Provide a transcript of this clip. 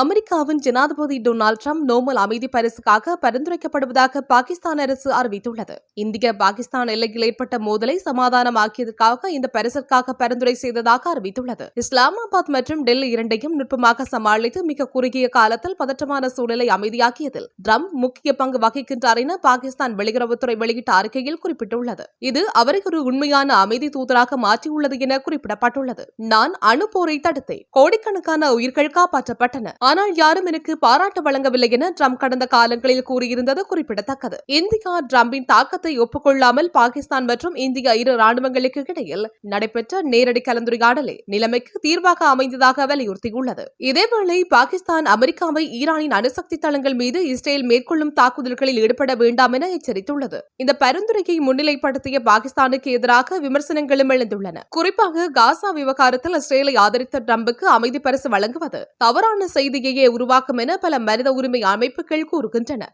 அமெரிக்காவின் ஜனாதிபதி Donald Trump Nobel அமைதி பரிசுக்காக பரிந்துரைக்கப்படுவதாக பாகிஸ்தான் அரசு அறிவித்துள்ளது. இந்திய பாகிஸ்தான் எல்லையில் ஏற்பட்ட மோதலை சமாதானமாக்கியதற்காக இந்த பரிசிற்காக பரிந்துரை செய்ததாக அறிவித்துள்ளது. இஸ்லாமாபாத் மற்றும் டெல்லி இரண்டையும் நுட்பமாக சமாளித்து மிக குறுகிய காலத்தில் பதற்றமான சூழலை அமைதியாக்கியதில் ட்ரம்ப் முக்கிய பங்கு வகிக்கின்றார் என பாகிஸ்தான் வெளியுறவுத்துறை வெளியிட்ட அறிக்கையில் குறிப்பிட்டுள்ளது. இது அவரை ஒரு உண்மையான அமைதி தூதராக மாற்றியுள்ளது என குறிப்பிடப்பட்டுள்ளது. நான் அணுப்போரை தடுத்தேன். கோடிக்கணக்கான உயிர்கள் காப்பாற்றப்பட்டன. ஆனால் யாரும் எனக்கு பாராட்டு வழங்கவில்லை என ட்ரம்ப் கடந்த காலங்களில் கூறியிருந்தது குறிப்பிடத்தக்கது. இந்தியா ட்ரம்பின் தாக்கத்தை ஒப்புக்கொள்ளாமல் பாகிஸ்தான் மற்றும் இந்தியா இரு ராணுவங்களுக்கு இடையில் நடைபெற்ற நேரடி கலந்துரையாடலே நிலைமைக்கு தீர்வாக அமைந்ததாக வலியுறுத்தியுள்ளது. இதேவேளை பாகிஸ்தான் அமெரிக்காவை ஈரானின் அணுசக்தி தளங்கள் மீது இஸ்ரேல் மேற்கொள்ளும் தாக்குதல்களில் ஈடுபட வேண்டாம் என எச்சரித்துள்ளது. இந்த பரிந்துரையை முன்னிலைப்படுத்திய பாகிஸ்தானுக்கு எதிராக விமர்சனங்களும் எழுந்துள்ளன. குறிப்பாக காசா விவகாரத்தில் இஸ்ரேலை ஆதரித்த ட்ரம்புக்கு அமைதி பரிசு வழங்குவது தவறான செய்தி செய்தியையே உருவாக்கும் என பல மனித உரிமை அமைப்புகள் கூறுகின்றன.